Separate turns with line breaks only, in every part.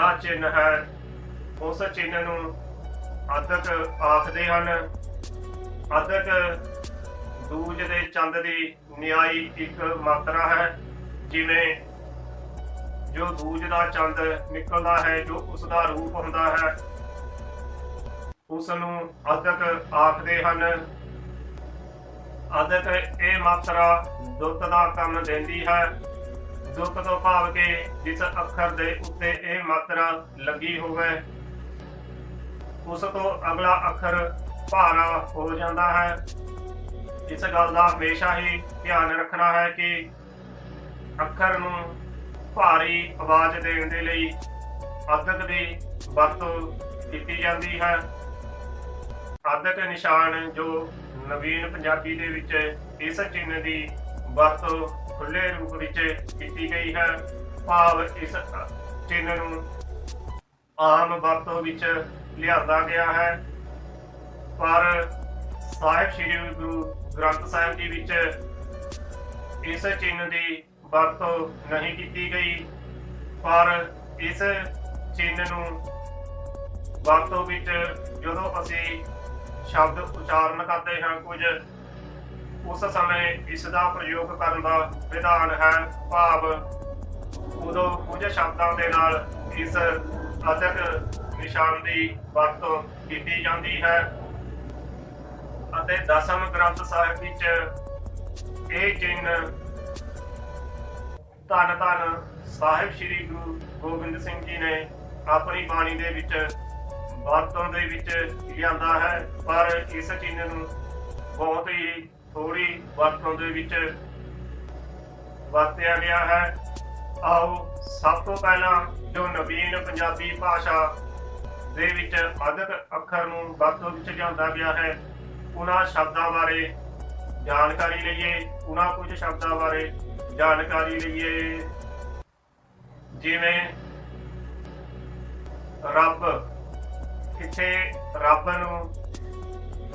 ਆਓ ਚਿੰਨ ਹੈ। ਉਸ ਚਿੰਨ ਨੂੰ ਅਦਕ ਆਖਦੇ ਹਨ। ਅਦਕ ਦੂਜ ਦੇ ਚੰਦ ਦੀ ਨਿਆਈ ਇੱਕ ਮਾਤਰਾ ਹੈ, ਜਿਵੇਂ ਜੋ ਦੂਜ ਦਾ ਚੰਦ ਨਿਕਲਦਾ ਹੈ, ਜੋ ਉਸ ਦਾ ਰੂਪ ਹੁੰਦਾ ਹੈ। ਉਸ ਨੂੰ ਅਦਕ ਆਖਦੇ ਹਨ। ਅਦਕ ਇਹ ਮਾਤਰਾ ਦੁੱਤ ਦਾ ਕੰਮ ਦਿੰਦੀ ਹੈ। ਦੁੱਖ ਤੋਂ ਭਾਵ ਕੇ ਜਿਸ ਅੱਖਰ ਦੇ ਉੱਤੇ ਇਹ ਮਾਤਰਾ ਲੱਗੀ ਹੋਵੇ, ਉਸ ਤੋਂ ਅਗਲਾ ਅੱਖਰ ਭਾਰਾ ਹੋ ਜਾਂਦਾ ਹੈ। ਇਸ ਗੱਲ ਦਾ ਹਮੇਸ਼ਾ ਹੀ ਧਿਆਨ ਰੱਖਣਾ ਹੈ ਕਿ ਅੱਖਰ ਨੂੰ ਭਾਰੀ ਆਵਾਜ਼ ਦੇਣ ਦੇ ਲਈ ਅਦਕ ਦੀ ਵਰਤੋਂ ਕੀਤੀ ਜਾਂਦੀ ਹੈ। ਅਦਕ ਨਿਸ਼ਾਨ ਜੋ ਨਵੀਨ ਪੰਜਾਬੀ ਦੇ ਵਿੱਚ ਇਸ ਚਿੰਨ੍ਹ ਦੀ ਵਰਤੋਂ ਖੁੱਲੇ ਰੂਪ ਵਿੱਚ ਕੀਤੀ ਗਈ ਹੈ। ਭਾਵ ਇਸ ਚਿੰਨ੍ਹ ਨੂੰ ਆਮ ਵਰਤੋਂ ਵਿੱਚ ਲਿਆਂਦਾ ਗਿਆ ਹੈ। ਪਰ ਸਾਹਿਬ ਸ੍ਰੀ ਗੁਰੂ ਗ੍ਰੰਥ ਸਾਹਿਬ ਜੀ ਵਿੱਚ ਇਸ ਚਿੰਨ੍ਹ ਦੀ ਵਰਤੋਂ ਨਹੀਂ ਕੀਤੀ ਗਈ। ਪਰ ਇਸ ਚਿੰਨ੍ਹ ਨੂੰ ਵਰਤੋਂ ਵਿੱਚ ਜਦੋਂ ਅਸੀਂ ਸ਼ਬਦ ਉਚਾਰਨ ਕਰਦੇ ਹਾਂ, ਕੁਝ ਉਸ ਸਮੇਂ ਇਸ ਦਾ ਪ੍ਰਯੋਗ ਕਰਨ ਦਾ ਵਿਧਾਨ ਹੈ ਭਾਵ ਉਦੋਂ ਕੁਝ ਸ਼ਬਦਾਂ ਦੇ ਨਾਲ ਇਸ ਅਦਕ ਨਿਸ਼ਾਨ ਦੀ ਵਰਤੋਂ ਕੀਤੀ ਜਾਂਦੀ ਹੈ। ਅਤੇ ਦਸਮ ਗ੍ਰੰਥ ਸਾਹਿਬ ਵਿੱਚ ਇਹ ਚਿੰਨ੍ਹ ਧੰਨ ਧੰਨ ਸਾਹਿਬ ਸ੍ਰੀ ਗੁਰੂ ਗੋਬਿੰਦ ਸਿੰਘ ਜੀ ਨੇ ਆਪਣੀ ਬਾਣੀ ਦੇ ਵਿੱਚ, ਵਰਤੋਂ ਦੇ ਵਿੱਚ ਲਿਆਂਦਾ ਹੈ। ਪਰ ਇਸ ਚਿੰਨ੍ਹ ਨੂੰ ਬਹੁਤ ਹੀ ਥੋੜੀ ਵਰਤੋਂ ਦੇ ਵਿੱਚ ਵਰਤਿਆ ਗਿਆ ਹੈ। ਆਓ ਸਭ ਤੋਂ ਪਹਿਲਾਂ ਜੋ ਨਵੀਨ ਪੰਜਾਬੀ ਭਾਸ਼ਾ ਦੇ ਵਿੱਚ ਅਦਕ ਅੱਖਰ ਨੂੰ ਵਰਤੋਂ ਵਿੱਚ ਲਿਆਂਦਾ ਗਿਆ ਹੈ, ਉਹਨਾਂ ਸ਼ਬਦਾਂ ਬਾਰੇ ਜਾਣਕਾਰੀ ਲਈਏ। ਉਹਨਾਂ ਕੁਝ ਸ਼ਬਦਾਂ ਬਾਰੇ ਜਾਣਕਾਰੀ ਲਈਏ। ਜਿਵੇਂ, ਰੱਬ ਇੱਥੇ ਰੱਬ ਨੂੰ,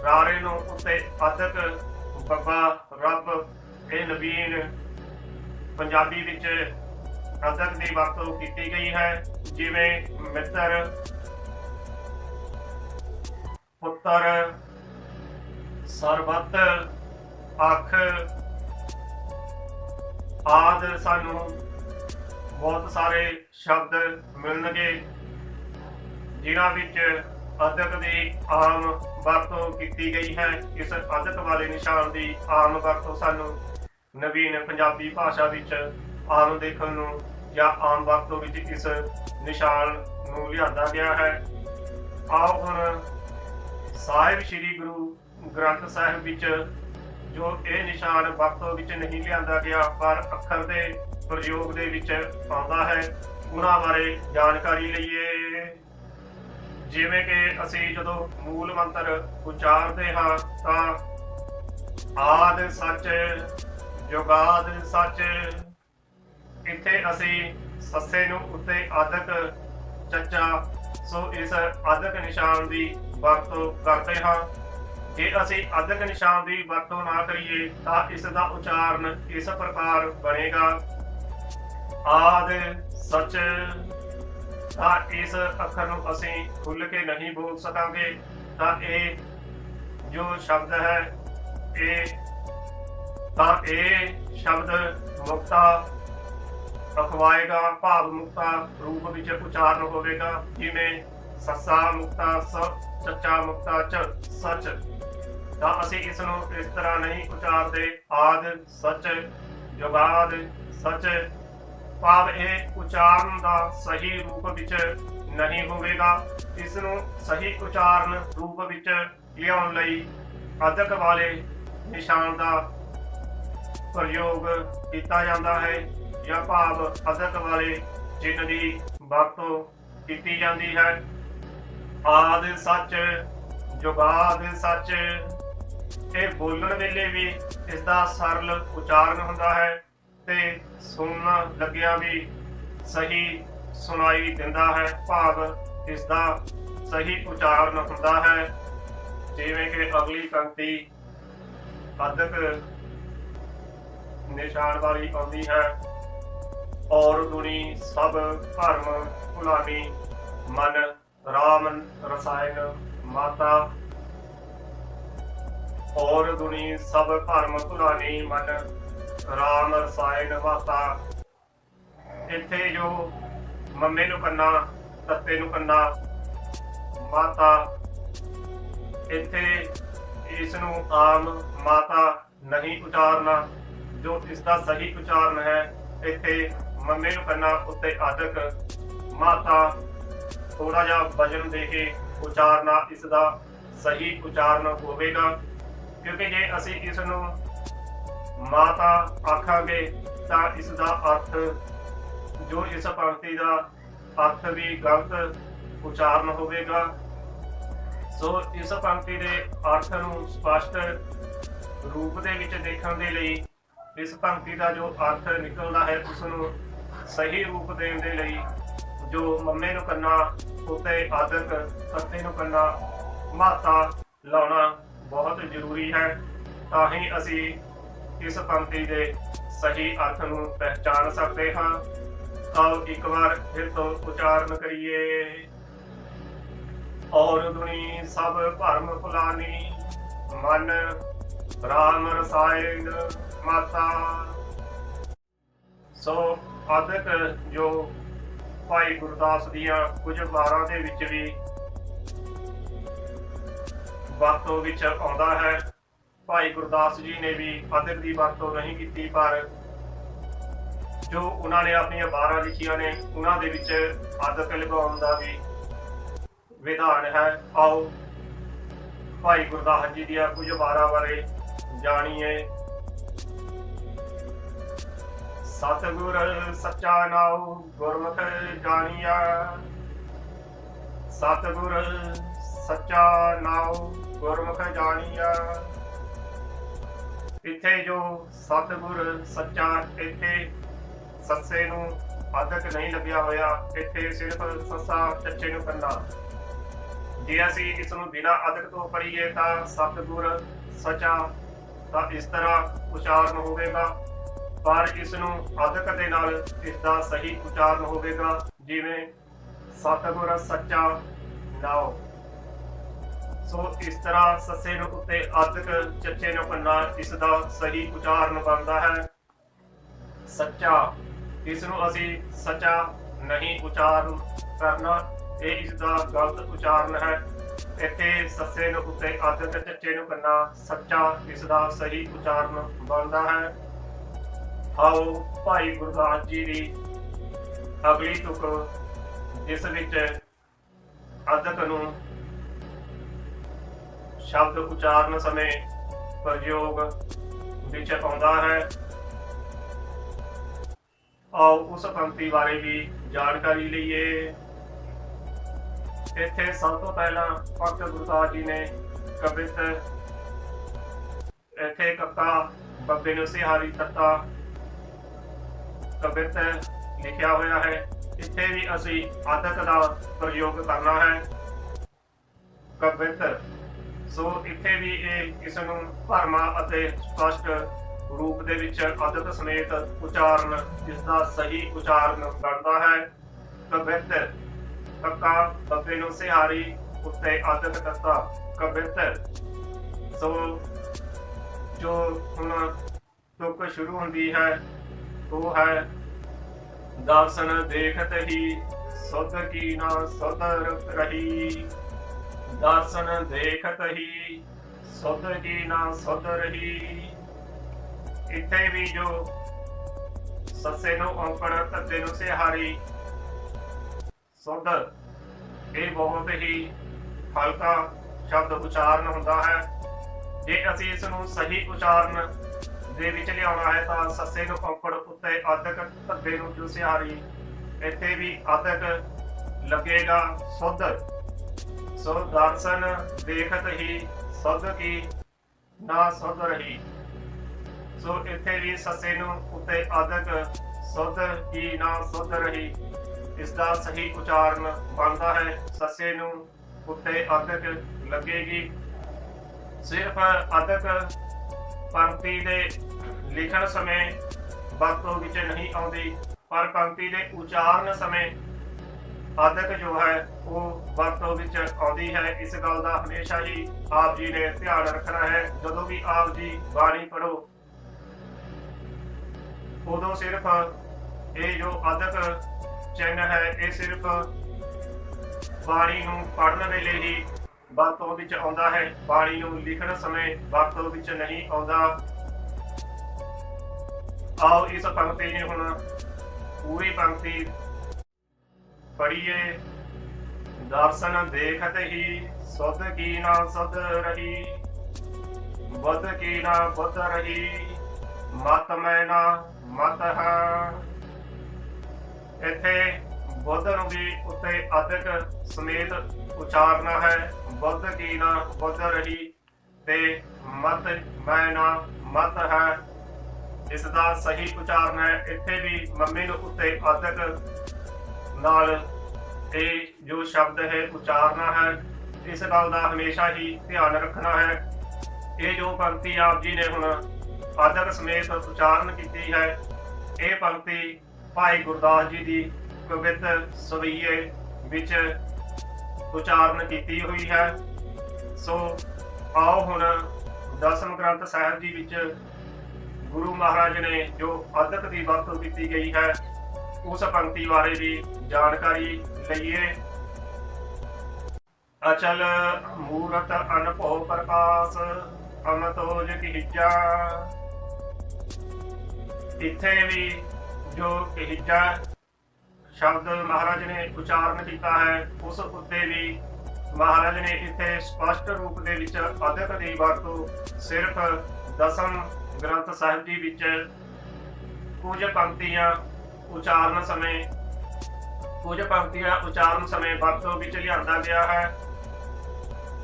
ਰਾਰੇ ਨੂੰ ਉੱਤੇ ਅਦਕ ਬੱਬਾ ਰੱਬ ਇਹ ਨਵੀਨ ਪੰਜਾਬੀ ਵਿੱਚ ਅਦਕ ਦੀ ਵਰਤੋਂ ਕੀਤੀ ਗਈ ਹੈ, ਜਿਵੇਂ ਮਿੱਤਰ, ਪੁੱਤਰ, ਸਰਬੱਤ, ਅੱਖ ਆਦ ਸਾਨੂੰ ਬਹੁਤ ਸਾਰੇ ਸ਼ਬਦ ਮਿਲਣਗੇ, ਜਿਨ੍ਹਾਂ ਵਿੱਚ ਅਦਕ ਦੀ ਆਮ ਵਰਤੋਂ ਕੀਤੀ ਗਈ ਹੈ। ਇਸ ਅਦਕ ਵਾਲੇ ਨਿਸ਼ਾਨ ਦੀ ਆਮ ਵਰਤੋਂ ਸਾਨੂੰ ਨਵੀਨ ਪੰਜਾਬੀ ਭਾਸ਼ਾ ਵਿੱਚ ਆਮ ਦੇਖਣ ਨੂੰ ਜਾਂ ਆਮ ਵਰਤੋਂ ਵਿੱਚ ਇਸ ਨਿਸ਼ਾਨ ਨੂੰ ਲਿਆਂਦਾ ਗਿਆ ਹੈ। ਆਓ ਹੁਣ ਸਾਹਿਬ ਸ੍ਰੀ ਗੁਰੂ ਗ੍ਰੰਥ ਸਾਹਿਬ ਵਿੱਚ ਜੋ ਇਹ ਨਿਸ਼ਾਨ ਵਰਤੋਂ ਵਿੱਚ ਨਹੀਂ ਲਿਆਂਦਾ ਗਿਆ, ਪਰ ਅੱਖਰ ਦੇ ਪ੍ਰਯੋਗ ਦੇ ਵਿੱਚ ਆਉਂਦਾ ਹੈ, ਉਹਨਾਂ ਬਾਰੇ ਜਾਣਕਾਰੀ ਲਈਏ। ਜਿਵੇਂ ਕਿ ਅਸੀਂ ਜਦੋਂ ਮੂਲ ਮੰਤਰ ਉਚਾਰਦੇ ਹਾਂ ਤਾਂ ਆਦ ਸੱਚ, ਜੁਗਾਦ ਸੱਚ। ਇੱਥੇ ਅਸੀਂ ਸੱਸੇ ਨੂੰ ਉੱਤੇ ਆਦਕ ਚੱਚਾ, ਸੋ ਇਸ ਆਦਕ ਨਿਸ਼ਾਨ ਦੀ ਵਰਤੋਂ ਕਰਦੇ ਹਾਂ। ਜੇ ਅਸੀਂ ਅਦਕ ਨਿਸ਼ਾਨ ਦੀ ਵਰਤੋਂ ਨਾ ਕਰੀਏ ਤਾਂ ਇਸ ਦਾ ਉਚਾਰਨ ਇਸ ਪ੍ਰਕਾਰ ਬਣੇਗਾ। ਆਦ ਸੱਚ। ਤਾਂ ਇਸ ਅੱਖਰ ਨੂੰ ਅਸੀਂ ਖੁੱਲ ਕੇ ਨਹੀਂ ਬੋਲ ਸਕਾਂਗੇ, ਤਾਂ ਇਹ ਜੋ ਸ਼ਬਦ ਹੈ, ਇਹ ਤਾਂ ਇਹ ਸ਼ਬਦ ਮੁਕਤਾ ਅਖਵਾਏਗਾ ਭਾਵ ਮੁਕਤਾ ਰੂਪ ਵਿੱਚ ਉਚਾਰਨ ਹੋਵੇਗਾ, ਜਿਵੇਂ ਸੱਸਾ ਮੁਕਤਾ, ਸ ਚੱਚਾ ਮੁਕਤਾ ਚ ਸੱਚ। ਤਾਂ ਅਸੀਂ ਇਸ ਨੂੰ ਇਸ ਤਰ੍ਹਾਂ ਨਹੀਂ ਉਚਾਰਦੇ, ਆਦ, ਸੱਚ, ਜੁਗਾਦ, ਸੱਚ ਭਾਵ ਇਹ ਉਚਾਰਨ ਦਾ ਸਹੀ ਰੂਪ ਵਿੱਚ ਨਹੀਂ ਹੋਵੇਗਾ। ਇਸ ਨੂੰ ਸਹੀ ਉਚਾਰਨ ਰੂਪ ਵਿੱਚ ਲਿਆਉਣ ਲਈ ਅਦਕ ਵਾਲੇ ਨਿਸ਼ਾਨ ਦਾ ਪ੍ਰਯੋਗ ਕੀਤਾ ਜਾਂਦਾ ਹੈ ਜਾਂ ਭਾਵ ਅਦਕ ਵਾਲੇ ਚਿੰਨ੍ਹ ਦੀ ਵਰਤੋਂ ਕੀਤੀ ਜਾਂਦੀ ਹੈ। ਆਦ ਸੱਚ, ਜੁਗਾਦ ਸੱਚ, ਇਹ ਬੋਲਣ ਵੇਲੇ ਵੀ ਇਸ ਦਾ ਸਰਲ ਉਚਾਰਨ ਹੁੰਦਾ ਹੈ। ਤੇ ਸੁਣਨ ਲੱਗਿਆ ਵੀ ਸਹੀ ਸੁਣਾਈ ਦਿੰਦਾ ਹੈ, ਭਾਵ ਇਸ ਦਾ ਸਹੀ ਉਚਾਰਨ ਹੁੰਦਾ ਹੈ। ਜਿਵੇਂ ਕਿ ਅਗਲੀ ਪੰਕਤੀ ਅਦਕ ਨਿਸ਼ਾਨ ਵਾਲੀ ਆਉਂਦੀ ਹੈ। ਔਰ ਦੁਨੀ ਸਭ ਧਰਮ ਭੁਲਾਨੀ ਮਨ ਰਾਮ ਰਸਾਇਣ ਮਾਤਾ। ਔਰ ਦੁਨੀ ਸਭ ਧਰਮ ਭੁਲਾਨੀ ਮਨ ਰਾਮ ਰਸਾਇਣ ਮਾਤਾ ਇੱਥੇ ਜੋ ਮੰਮੇ ਨੂੰ ਕੰਨਾ, ਤੱਤੇ ਨੂੰ ਕੰਨਾ, ਮਾਤਾ, ਇੱਥੇ ਇਸ ਨੂੰ ਆਮ ਮਾਤਾ ਨਹੀਂ ਉਚਾਰਨਾ, ਜੋ ਇਸ ਦਾ ਸਹੀ ਉਚਾਰਨ ਹੈ, ਇੱਥੇ ਮੰਮੇ ਨੂੰ ਕੰਨਾ ਉੱਤੇ ਆਦਕ ਮਾਤਾ ਥੋੜਾ ਜਿਹਾ ਵਜਨ ਦੇ ਕੇ ਉਚਾਰਨਾ, ਇਸ ਦਾ ਸਹੀ ਉਚਾਰਨ ਹੋਵੇਗਾ। ਕਿਉਂਕਿ ਜੇ ਅਸੀਂ ਇਸ ਨੂੰ ਮਾਤਾ ਆਖਾਂਗੇ ਤਾਂ ਇਸ ਦਾ ਅਰਥ, ਜੋ ਇਸ ਪੰਕਤੀ ਦਾ ਅਰਥ ਵੀ ਗਲਤ ਉਚਾਰਨ ਹੋਵੇਗਾ, ਸੋ ਇਸ ਪੰਕਤੀ ਦੇ ਅਰਥ ਨੂੰ ਸਪਸ਼ਟ ਰੂਪ ਦੇ ਵਿੱਚ ਦੇਖਣ ਦੇ ਲਈ, ਇਸ ਪੰਕਤੀ ਦਾ ਜੋ ਅਰਥ ਨਿਕਲਦਾ ਹੈ ਉਸ ਨੂੰ ਸਹੀ ਰੂਪ ਦੇਣ ਦੇ ਲਈ, ਜੋ ਮੰਮੇ ਨੂੰ ਕੰਨਾ ਉਤੇ ਆਦਕ ਪੱਤੇ ਨੂੰ ਕੰਨਾ ਮਾਤਾ ਲਾਉਣਾ ਬਹੁਤ ਜ਼ਰੂਰੀ ਹੈ, ਤਾਂ ਹੀ ਅਸੀਂ ਇਸ ਪੰਕਤੀ ਦੇ ਸਹੀ ਅਰਥ ਨੂੰ ਪਹਿਚਾਨ ਸਕਦੇ ਹਾਂ। ਆਓ ਇੱਕ ਵਾਰ ਫਿਰ ਤੋਂ ਉਚਾਰਨ ਕਰੀਏ। ਔਰ ਦੁਨੀ ਸਭ ਭਰਮ ਭੁਲਾਨੀ ਮਨ ਰਾਮ ਰਸਾਇਣ ਮਾਤਾ। ਸੋ ਆਦਿਕ ਜੋ ਭਾਈ ਗੁਰਦਾਸ ਦੀਆਂ ਕੁਝ ਵਾਰਾਂ ਦੇ ਵਿੱਚ ਵੀ ਵਰਤੋਂ ਵਿੱਚ ਆਉਂਦਾ ਹੈ ਭਾਈ ਗੁਰਦਾਸ ਜੀ ਨੇ ਵੀ ਆਦਿਕ ਦੀ ਵਰਤੋਂ ਨਹੀਂ ਕੀਤੀ, ਪਰ ਜੋ ਉਹਨਾਂ ਨੇ ਆਪਣੀਆਂ ਵਾਰਾਂ ਲਿਖੀਆਂ ਨੇ, ਉਹਨਾਂ ਦੇ ਵਿੱਚ ਆਦਿਕ ਲਗਾਉਣ ਦਾ ਵੀ ਵਿਧਾਨ ਹੈ। ਆਓ ਭਾਈ ਗੁਰਦਾਸ ਜੀ ਦੀਆਂ ਕੁਝ ਵਾਰਾਂ ਬਾਰੇ ਜਾਣੀਏ। ਸਤਿਗੁਰ ਸੱਚਾ ਨਾਉ ਗੁਰਮੁਖ ਜਾਣੀਆ। ਸਤਿਗੁਰ ਸੱਚਾ ਨਾਉ ਗੁਰਮੁਖ ਜਾਣੀਆ। ਇੱਥੇ ਜੋ ਸਤਿਗੁਰ ਸੱਚਾ ਇੱਥੇ ਸੱਸੇ ਨੂੰ ਆਦਕ ਨਹੀਂ ਲੱਗਿਆ ਹੋਇਆ, ਇੱਥੇ ਸਿਰਫ ਸੱਸਾ ਚੱਚੇ ਨੂੰ ਕੰਨਾ ਜੇ ਅਸੀਂ ਇਸ ਨੂੰ ਬਿਨਾਂ ਅਦਕ ਤੋਂ ਪੜ੍ਹੀਏ ਤਾਂ ਸਤਿਗੁਰ ਸਚਾ ਤਾਂ ਇਸ ਤਰ੍ਹਾਂ ਉਚਾਰਨ ਹੋਵੇਗਾ। ਪਰ ਇਸ ਨੂੰ ਅਦਕ ਦੇ ਨਾਲ ਇਸ ਦਾ ਸਹੀ ਉਚਾਰਨ ਹੋਵੇਗਾ, ਜਿਵੇਂ ਸਤਿਗੁਰ ਸੱਚਾ ਨਾਉ ਸੋ ਇਸ ਤਰ੍ਹਾਂ ਸੱਸੇ ਨੂੰ ਉੱਤੇ ਅਦਕ ਚੱਚੇ ਨੂੰ ਕੰਨਾ ਇਸ ਦਾ ਸਹੀ ਉਚਾਰਨ ਬਣਦਾ ਹੈ। ਸੱਚਾ, ਇਸ ਨੂੰ ਅਸੀਂ ਸੱਚਾ ਨਹੀਂ ਉਚਾਰਨ ਕਰਨਾ, ਇਹ ਇਸ ਦਾ ਗਲਤ ਉਚਾਰਨ ਹੈ। ਇੱਥੇ ਸੱਸੇ ਨੂੰ ਉੱਤੇ ਅੱਧ ਚੱਚੇ ਨੂੰ ਕੰਨਾ ਸੱਚਾ, ਇਸ ਦਾ ਸਹੀ ਉਚਾਰਨ ਬਣਦਾ ਹੈ। ਆਓ ਭਾਈ ਗੁਰਦਾਸ ਜੀ ਦੀ ਅਗਲੀ ਤੁਕ ਇਸ ਵਿੱਚ ਅਦਕ ਨੂੰ ਸ਼ਬਦ ਉਚਾਰਨ ਸਮੇਂ ਪ੍ਰਯੋਗ ਵਿੱਚ ਆਉਂਦਾ ਹੈ। ਆਓ ਉਸ ਪੰਕਤੀ ਬਾਰੇ ਵੀ ਜਾਣਕਾਰੀ ਲਈਏ। ਇੱਥੇ ਸਭ ਤੋਂ ਪਹਿਲਾਂ ਭਗਤ ਗੁਰਦਾਸ ਜੀ ਨੇ ਕਵਿਤ, ਇੱਥੇ ਕੱਕਾ ਬੱਬੇ ਨੂੰ ਸਿਹਾਰੀ ਤੱਤਾ ਕਵਿਤ ਲਿਖਿਆ ਹੋਇਆ ਹੈ। ਇੱਥੇ ਵੀ ਅਸੀਂ ਆਦਤ ਦਾ ਪ੍ਰਯੋਗ ਕਰਨਾ ਹੈ। ਕਵਿਤ ਸੋ ਇੱਥੇ ਵੀ ਇਹ ਇਸ ਨੂੰ ਭਰਮਾ ਅਤੇ ਸਪਸ਼ਟ ਰੂਪ ਦੇ ਵਿੱਚ ਅਦਕ ਸਮੇਤ ਉਚਾਰਨ ਇਸ ਦਾ ਸਹੀ ਉਚਾਰਨ ਬਣਦਾ ਹੈ ਕਵਿਤ ਕੱਕਾ ਬੱਬੇ ਨੂੰ ਸਿਹਾਰੀ ਉੱਤੇ ਆਦਤ ਕਰਤਾ ਕਵਿਤਰ ਸੋ ਜੋ ਹੁਣ ਤੁਕ ਸ਼ੁਰੂ ਹੁੰਦੀ ਹੈ, ਉਹ ਹੈ ਦਰਸ਼ਨ ਦੇਖਤ ਹੀ ਸੁਧ ਕੀ ਨਾ ਸੁਧ ਰਹੀ। ਦਰਸ਼ਨ ਦੇਖਤ ਹੀ, ਸੁਧ ਕੀ ਨਾ ਸੁਧ ਰਹੀ। ਇੱਥੇ ਵੀ ਜੋ ਸੱਸੇ ਨੂੰ ਔਂਕੜ ਧੱਦੇ ਨੂੰ ਸਿਹਾਰੀ ਸੁਧ, ਇਹ ਬਹੁਤ ਹੀ ਹਲਕਾ ਸ਼ਬਦ ਉਚਾਰਨ ਹੁੰਦਾ ਹੈ। ਜੇ ਅਸੀਂ ਇਸ ਨੂੰ ਸਹੀ ਉਚਾਰਨ ਦੇ ਵਿੱਚ ਲਿਆਉਣਾ ਹੈ, ਤਾਂ ਸੱਸੇ ਨੂੰ ਔਕੜ ਉੱਤੇ ਅਦਕ ਧੱਦੇ ਨੂੰ ਜੋ ਸਿਹਾਰੀ ਇੱਥੇ ਵੀ ਅਦਕ ਲੱਗੇਗਾ ਸੁਧ। ਸੋ ਦਰਸ਼ਨ ਦੇਖਤ ਹੀ ਸੁਧ ਕੀ ਨਾ ਸੁਧ ਰਹੀ। ਸੋ ਇੱਥੇ ਵੀ ਸੱਸੇ ਨੂੰ ਉੱਤੇ ਅਦਕ ਸੁਧ ਕੀ ਨਾ ਸੁਧ ਰਹੀ। ਇਸ ਦਾ ਸਹੀ ਉਚਾਰਨ ਬਣਦਾ ਹੈ, ਸੱਸੇ ਨੂੰ ਉੱਤੇ ਅਦਕ ਲੱਗੇਗੀ। ਸਿਰਫ ਅਦਕ ਪੰਕਤੀ ਦੇ ਲਿਖਣ ਸਮੇਂ ਵਰਤੋਂ ਵਿੱਚ ਨਹੀਂ ਆਉਂਦੀ, ਪਰ ਪੰਕਤੀ ਦੇ ਉਚਾਰਨ ਸਮੇਂ ਆਦਕ ਜੋ ਹੈ, ਉਹ ਵਰਤੋਂ ਵਿੱਚ ਆਉਂਦੀ ਹੈ। ਇਸ ਗੱਲ ਦਾ ਹਮੇਸ਼ਾ ਹੀ ਆਪ ਜੀ ਨੇ ਧਿਆਨ ਰੱਖਣਾ ਹੈ। ਜਦੋਂ ਵੀ ਆਪ ਜੀ ਬਾਣੀ ਪੜੋ ਉਦੋਂ ਸਿਰਫ ਇਹ ਜੋ ਆਦਕ ਚਿੰਨ ਹੈ, ਇਹ ਸਿਰਫ ਬਾਣੀ ਨੂੰ ਪੜਨ ਵੇਲੇ ਹੀ ਵਰਤੋਂ ਵਿੱਚ ਆਉਂਦਾ ਹੈ। ਬਾਣੀ ਨੂੰ ਲਿਖਣ ਸਮੇਂ ਵਰਤੋਂ ਵਿੱਚ ਨਹੀਂ ਆਉਂਦਾ। ਆਓ ਇਸ ਪੰਕਤੀ ਨੂੰ ਹੁਣ ਪੂਰੀ ਪੰਕਤੀ ਪੜੀਏ ਦਰਸ਼ਨ ਦੇਖਤ ਹੀ ਸੁਧ ਕੀ ਨਾ ਸੁਧ ਰਹੀ। ਬੁੱਧ ਕੀ ਨਾ ਬੁੱਧ ਰਹੀ। ਮਤ ਮੈਂ ਨਾ ਮਤ ਹੈ। ਇੱਥੇ ਬੁੱਧ ਨੂੰ ਵੀ ਉੱਤੇ ਅਧਿਕ ਸਮੇਤ ਉਚਾਰਨਾ ਹੈ। ਬੁੱਧ ਕੀ ਨਾ ਬੁੱਧ ਰਹੀ ਤੇ ਮਤ ਮੈਂ ਨਾ ਮਤ ਹੈ। ਇਸ ਦਾ ਸਹੀ ਉਚਾਰਨ ਹੈ। ਇੱਥੇ ਵੀ ਮੰਮੀ ਨੂੰ ਉੱਤੇ ਅਧਿਕ ਨਾਲ ਇਹ ਜੋ ਸ਼ਬਦ ਹੈ, ਉਚਾਰਨਾ ਹੈ, ਇਸ ਗੱਲ ਦਾ ਹਮੇਸ਼ਾ ਹੀ ਧਿਆਨ ਰੱਖਣਾ ਹੈ। ਇਹ ਜੋ ਪੰਕਤੀ ਆਪ ਜੀ ਨੇ ਹੁਣ ਆਦਕ ਸਮੇਤ ਉਚਾਰਨ ਕੀਤੀ ਹੈ, ਇਹ ਪੰਕਤੀ ਭਾਈ ਗੁਰਦਾਸ ਜੀ ਦੀ ਕਵਿਤ ਸਵਈਏ ਵਿੱਚ ਉਚਾਰਨ ਕੀਤੀ ਹੋਈ ਹੈ। ਸੋ ਆਓ ਹੁਣ ਦਸਮ ਗ੍ਰੰਥ ਸਾਹਿਬ ਜੀ ਵਿੱਚ ਗੁਰੂ ਮਹਾਰਾਜ ਨੇ ਜੋ ਆਦਕ ਦੀ ਵਰਤੋਂ ਕੀਤੀ ਗਈ ਹੈ ਉਸ ਪੰਕਤੀ ਬਾਰੇ ਵੀ ਜਾਣਕਾਰੀ ਲਈਏ। ਅਚਲ ਮੂਰਤ ਅਨਭਉ ਪ੍ਰਕਾਸ਼ ਅਮਤੋਜ ਕਿਹਿਜਾ। ਇੱਥੇ ਵੀ ਜੋ ਕਿਹਿਜਾ ਸ਼ਬਦ ਮਹਾਰਾਜ ਨੇ ਉਚਾਰਨ ਕੀਤਾ ਹੈ, ਉਸ ਉੱਤੇ ਵੀ ਮਹਾਰਾਜ ਨੇ ਇੱਥੇ ਸਪਸ਼ਟ ਰੂਪ ਦੇ ਵਿੱਚ ਅਦਕ ਦੀ ਵਰਤੋਂ ਸਿਰਫ ਦਸਮ ਗ੍ਰੰਥ ਸਾਹਿਬ ਜੀ ਵਿੱਚ ਕੁਝ ਪੰਕਤੀਆਂ ਉਚਾਰਨ ਸਮੇਂ ਕੁਝ ਪੰਕਤੀਆਂ ਉਚਾਰਨ ਸਮੇਂ ਵਰਤੋਂ ਵਿੱਚ ਲਿਆਂਦਾ ਗਿਆ ਹੈ।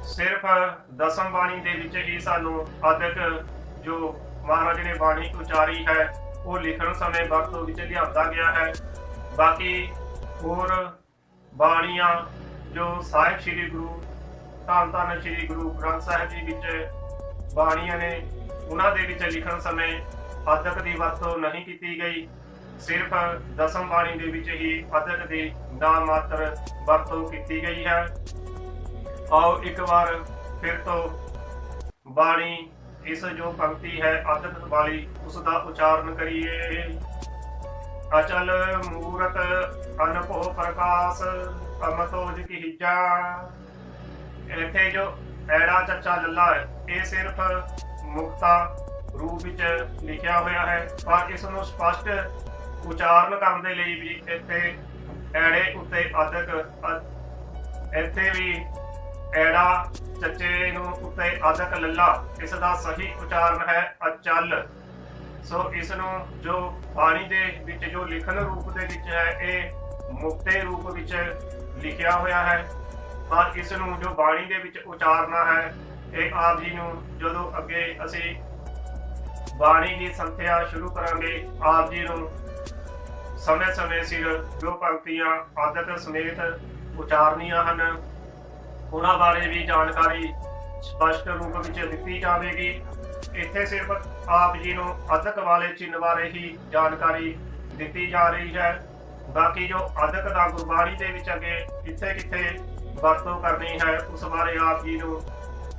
ਸਿਰਫ ਦਸਮ ਬਾਣੀ ਦੇ ਵਿੱਚ ਹੀ ਸਾਨੂੰ ਅਦਕ ਜੋ ਮਹਾਰਾਜ ਨੇ ਬਾਣੀ ਉਚਾਰੀ ਹੈ, ਉਹ ਲਿਖਣ ਸਮੇਂ ਵਰਤੋਂ ਵਿੱਚ ਲਿਆਂਦਾ ਗਿਆ ਹੈ। ਬਾਕੀ ਹੋਰ ਬਾਣੀਆਂ ਜੋ ਸਾਹਿਬ ਸ੍ਰੀ ਗੁਰੂ ਧੰਨ ਧੰਨ ਸ੍ਰੀ ਗੁਰੂ ਗ੍ਰੰਥ ਸਾਹਿਬ ਜੀ ਵਿੱਚ ਬਾਣੀਆਂ ਨੇ, ਉਹਨਾਂ ਦੇ ਵਿੱਚ ਲਿਖਣ ਸਮੇਂ ਅਦਕ ਦੀ ਵਰਤੋਂ ਨਹੀਂ ਕੀਤੀ ਗਈ। ਸਿਰਫ ਦਸਮ ਬਾਣੀ ਦੇ ਵਿੱਚ ਹੀ ਅਦਕ ਦੀ ਨਾਮ ਮਾਤਰ ਵਰਤੋਂ ਕੀਤੀ ਗਈ ਹੈ। ਆਓ ਇੱਕ ਵਾਰ ਫਿਰ ਤੋਂ ਬਾਣੀ, ਇਸ ਜੋ ਪੰਕਤੀ ਹੈ ਅਦਕ ਵਾਲੀ ਉਸ ਦਾ ਉਚਾਰਨ ਕਰੀਏ। ਅਚਲ ਮੂਰਤ ਅਨਭਉ ਪ੍ਰਕਾਸ਼, ਅਮਤੋਜ ਕੀ ਹਿਜਾ। ਇੱਥੇ ਜੋ ਐੜਾ ਚੱਚਾ ਲੱਲਾ ਹੈ, ਇਹ ਸਿਰਫ ਮੁਕਤਾ ਰੂਪ ਵਿੱਚ ਲਿਖਿਆ ਹੋਇਆ ਹੈ, ਪਰ ਇਸ ਨੂੰ ਸਪਸ਼ਟ ਉਚਾਰਨ ਕਰਨ ਦੇ ਲਈ ਵੀ ਇੱਥੇ ਐੜੇ ਉੱਤੇ ਅਦਕ ਇੱਥੇ ਵੀ ਐੜਾ ਚੱਚੇ ਨੂੰ ਉੱਤੇ ਅਦਕ ਲੱਲਾ। ਇਸ ਦਾ ਸਹੀ ਉਚਾਰਨ ਹੈ ਅਚਲ। ਸੋ ਇਸ ਨੂੰ ਜੋ ਬਾਣੀ ਦੇ ਵਿੱਚ, ਜੋ ਲਿਖਣ ਰੂਪ ਦੇ ਵਿੱਚ ਹੈ, ਇਹ ਮੁਕਤੇ ਰੂਪ ਵਿੱਚ ਲਿਖਿਆ ਹੋਇਆ ਹੈ। ਤਾਂ ਇਸ ਨੂੰ ਜੋ ਬਾਣੀ ਦੇ ਵਿੱਚ ਉਚਾਰਨਾ ਹੈ, ਇਹ ਆਪ ਜੀ ਨੂੰ ਜਦੋਂ ਅੱਗੇ ਅਸੀਂ ਬਾਣੀ ਦੀ ਸੰਥਿਆ ਸ਼ੁਰੂ ਕਰਾਂਗੇ, ਆਪ ਜੀ ਨੂੰ ਸਮੇਂ-ਸਮੇਂ ਸਿਰ ਜੋ ਪੰਕਤੀਆਂ ਆਦਤ ਸਮੇਤ ਉਚਾਰਨੀਆਂ ਹਨ, ਉਹਨਾਂ ਬਾਰੇ ਵੀ ਜਾਣਕਾਰੀ ਸਪਸ਼ਟ ਰੂਪ ਵਿੱਚ ਦਿੱਤੀ ਜਾਵੇਗੀ। ਇੱਥੇ ਸਿਰਫ ਆਪ ਜੀ ਨੂੰ ਅਦਕ ਵਾਲੇ ਚਿੰਨ੍ਹ ਬਾਰੇ ਹੀ ਜਾਣਕਾਰੀ ਦਿੱਤੀ ਜਾ ਰਹੀ ਹੈ। ਬਾਕੀ ਜੋ ਅਦਕ ਦਾ ਗੁਰਬਾਣੀ ਦੇ ਵਿੱਚ ਅੱਗੇ ਕਿੱਥੇ ਕਿੱਥੇ ਵਰਤੋਂ ਕਰਨੀ ਹੈ, ਉਸ ਬਾਰੇ ਆਪ ਜੀ ਨੂੰ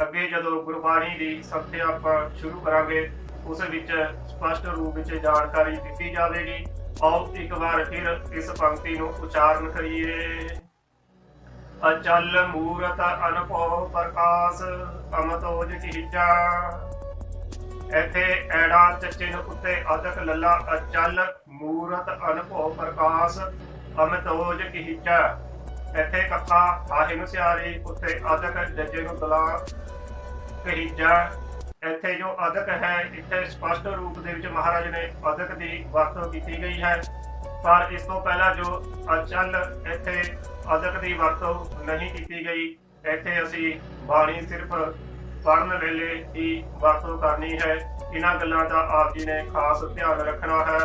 ਅੱਗੇ ਜਦੋਂ ਗੁਰਬਾਣੀ ਦੀ ਸੰਥਿਆ ਆਪਾਂ ਸ਼ੁਰੂ ਕਰਾਂਗੇ, ਉਸ ਵਿੱਚ ਸਪਸ਼ਟ ਰੂਪ ਵਿੱਚ ਜਾਣਕਾਰੀ ਦਿੱਤੀ ਜਾਵੇਗੀ। ਆਓ ਇੱਕ ਵਾਰ ਫਿਰ ਇਸ ਪੰਕਤੀ ਨੂੰ ਉਚਾਰਨ ਕਰੀਏ। ਅਚਲ ਮੂਰਤ ਅਨਭਉ ਪ੍ਰਕਾਸ਼ ਅਮਤੋਜ ਕੀਜਾ ਇੱਥੇ ਐੜਾ ਚੱਚੇ ਉੱਤੇ ਅਦਕ ਲੱਲਾ ਅਚਲ ਮੂਰਤ ਅਨਭਉ ਪ੍ਰਕਾਸ਼ ਅਮਤੋਜ ਕੀਜਾ ਇੱਥੇ ਕੱਕਾ ਆਹੇ ਨੂੰ ਸਿਆਰੀ ਉੱਤੇ ਅਦਕ ਜੱਜੇ ਨੂੰ ਦਲਾ ਕਹੀਜਾ ਇੱਥੇ ਜੋ ਅਦਕ ਹੈ, ਇੱਥੇ ਸਪਸ਼ਟ ਰੂਪ ਦੇ ਵਿੱਚ ਮਹਾਰਾਜ ਨੇ ਅਦਕ ਦੀ ਵਰਤੋਂ ਕੀਤੀ ਗਈ ਹੈ। ਪਰ ਇਸ ਤੋਂ ਪਹਿਲਾਂ ਜੋ ਅਚਲ ਇੱਥੇ ਅਦਕ ਦੀ ਵਰਤੋਂ ਨਹੀਂ ਕੀਤੀ ਗਈ, ਇੱਥੇ ਅਸੀਂ ਬਾਣੀ ਸਿਰਫ ਪੜਨ ਵੇਲੇ ਹੀ ਵਰਤੋਂ ਕਰਨੀ ਹੈ। ਇਹਨਾਂ ਗੱਲਾਂ ਦਾ ਆਪ ਜੀ ਨੇ ਖਾਸ ਧਿਆਨ ਰੱਖਣਾ ਹੈ।